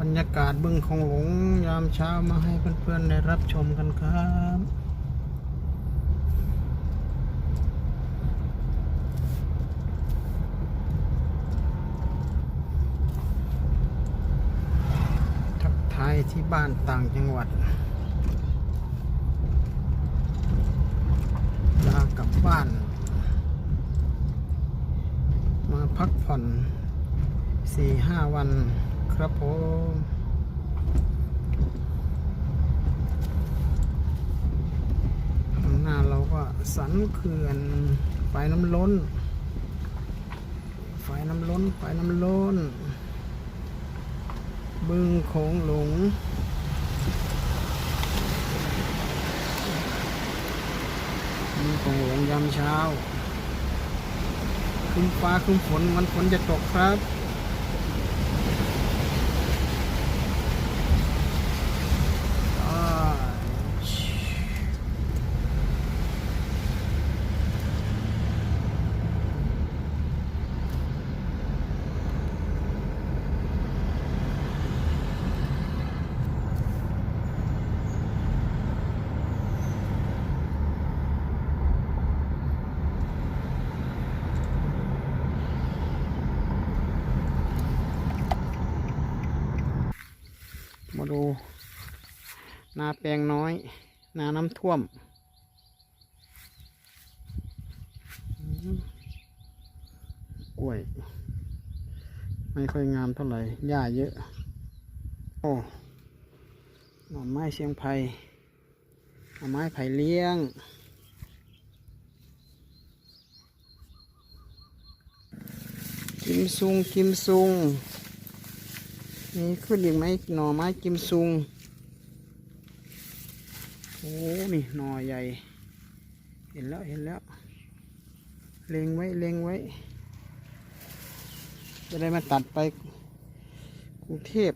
บรยากาศบึงของหลงยามเช้ามาให้เพื่อนๆได้รับชมกันครับทักทายที่บ้านต่างจังหวัดลากลับบ้าน มาพักผ่อนสี่ห้าวัน ครับผมหน้าเราก็สันเขื่อนไฟน้ำล้น ไฟน้ำล้น ไฟน้ำล้น บึงโขงหลงบึงโขงหลงยามเช้าครึ้มฟ้าครึ้มฝนมันฝนจะตกครับ อ่า มาดู นาแปลงน้อย นาน้ำท่วม กล้วย ไม่ค่อยงามเท่าไหร่ หญ้าเยอะ โอ้หน่อไม้เชียงไผ่หน่อไม้ไผ่เลี้ยง กิมซุง กิมซุง นี่ขึ้นอีกไหมหน่อไม้กิมซุง โอ้นี่หน่อใหญ่ เห็นแล้วเห็นแล้ว เล็งไว้เล็งไว้ จะได้มาตัดไปกรุงเทพ